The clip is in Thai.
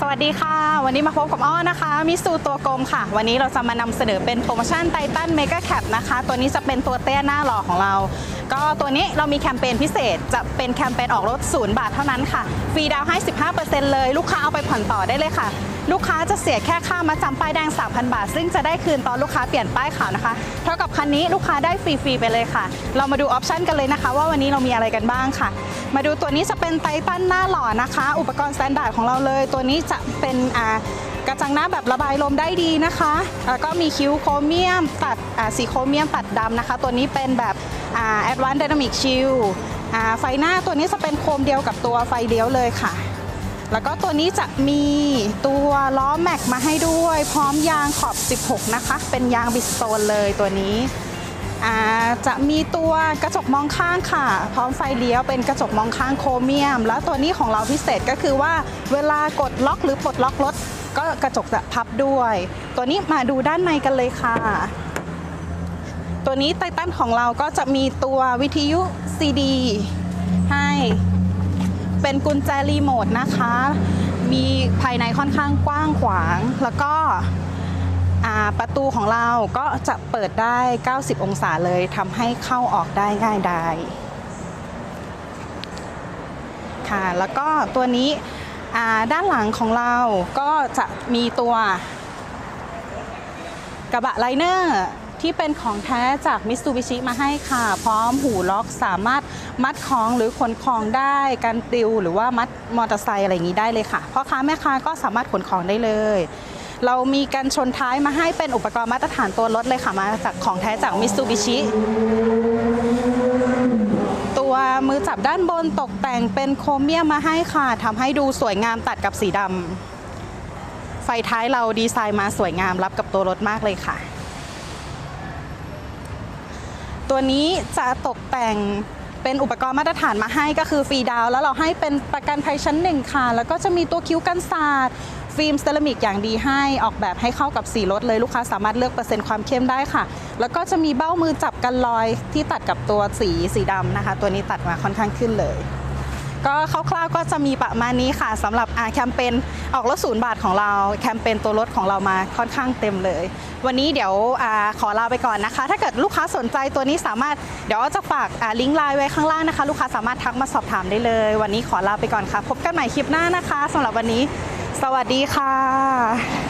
สวัสดีค่ะ วันนี้มาพบกับอ้อนะคะมิสูตัวกลมค่ะ วันนี้เราจะมานำเสนอเป็นโปรโมชั่นไททันเมกะแคปนะคะ ตัวนี้จะเป็นตัวเตี้ยหน้าหล่อของเรา ก็ตัวนี้เรามีแคมเปญพิเศษ จะเป็นแคมเปญออกรถศูนย์บาทเท่านั้นค่ะ ฟรีดาวให้ 15%เลย ลูกค้าเอาไปผ่อนต่อได้เลยค่ะ ลูกค้าจะเสียแค่ค่ามาจำป้ายแดง 3,000 บาท ซึ่งจะได้คืนตอนลูกค้าเปลี่ยนป้ายขาวนะคะ เท่ากับคันนี้ลูกค้าได้ฟรีๆไปเลยค่ะ เรามาดูออปชันกันเลยนะคะ ว่าวันนี้เรามีอะไรกันบ้างค่ะ มาดูตัวนี้จะเป็นไททันหน้าหล่อนะคะ อุปกรณ์สแตนดาร์ดของเราเลย ตัวนี้จะเป็นกระจังหน้าแบบระบายลมได้ดีนะคะ แล้วก็มีคิ้วโครเมียมตัดสีโครเมียมตัดดำนะคะ ตัวนี้เป็นแบบอ่า Advanced Dynamic Shield ไฟหน้าตัวนี้จะเป็นโคมเดียวกับตัวไฟเลี้ยวเลยค่ะ แล้วก็ตัวนี้จะมีตัวล้อแม็กมาให้ด้วย พร้อมยางขอบ 16 นะคะ เป็นยางบิสโตนเลยตัวนี้จะมีตัวกระจกมองข้างค่ะ พร้อมไฟเลี้ยวเป็นกระจกมองข้างโครเมียม แล้วตัวนี้ของเราพิเศษก็คือว่าเวลากดล็อกหรือปลดล็อกรถ ก็กระจกจะพับด้วย ตัวนี้มาดูด้านในกันเลยค่ะ ตัวนี้ไททันของเราก็จะมีตัววิทยุ CD ให้ เป็นกุญแจรีโมทนะคะ มีภายในค่อนข้างกว้างขวาง แล้วก็ประตูของเราก็จะเปิดได้ 90 องศาเลยทำให้เข้าออกได้ง่ายดายค่ะ แล้วก็ตัวนี้ด้านหลังของเราก็จะมีตัวกระบะไลเนอร์ ที่เป็นของแท้จากมิ t ซูบิชิมาให้ค่ะ พร้อมหูล็อกสามารถมัดของหรือขนของได้กันปลิวหรือว่ามัดมอเตอร์ไซค์อะไรอย่างนี้ได้เลยค่ะพ่อค้าแม่ค้าก็สามารถขนของได้เลย เรามีกันชนท้ายมาให้เป็นอุปกรณ์มาตรฐานตัวรถเลยค่ะมาจากของแท้จากมิ t ซูบิชิตัวมือจับด้านบนตกแต่งเป็นโครเมียมมาให้ค่ะทำให้ดูสวยงามตัดกับสีดำไฟท้ายเราดีไซน์มาสวยงามรับกับตัวรถมากเลยค่ะ ตัวนี้จะตกแต่งเป็นอุปกรณ์มาตรฐานมาให้ก็คือฟรีดาว แล้วเราให้เป็นประกันภัยชั้นหนึ่งค่ะ แล้วก็จะมีตัวคิ้วกันศาสตร์ฟิล์มเซรามิกอย่างดีให้ออกแบบให้เข้ากับสีรถเลยลูกค้าสามารถเลือกเปอร์เซ็นต์ความเข้มได้ค่ะ แล้วก็จะมีเบ้ามือจับกันรอยที่ตัดกับตัวสีสีดำนะคะ ตัวนี้ตัดมาค่อนข้างขึ้นเลย ก็คร่าวๆก็จะมีประมาณนี้ค่ะสำหรับแคมเปญออกรถศูนย์บาทของเราแคมเปญตัวรถของเรามาค่อนข้างเต็มเลย วันนี้เดี๋ยวอขอลาไปก่อนนะคะ ถ้าเกิดลูกค้าสนใจตัวนี้สามารถเดี๋ยวจะฝากลิงก์ไลน์ไว้ข้างล่างนะคะ ลูกค้าสามารถทักมาสอบถามได้เลย วันนี้ขอลาไปก่อนค่ะ พบกันใหม่คลิปหน้านะคะสำหรับวันนี้ สวัสดีค่ะ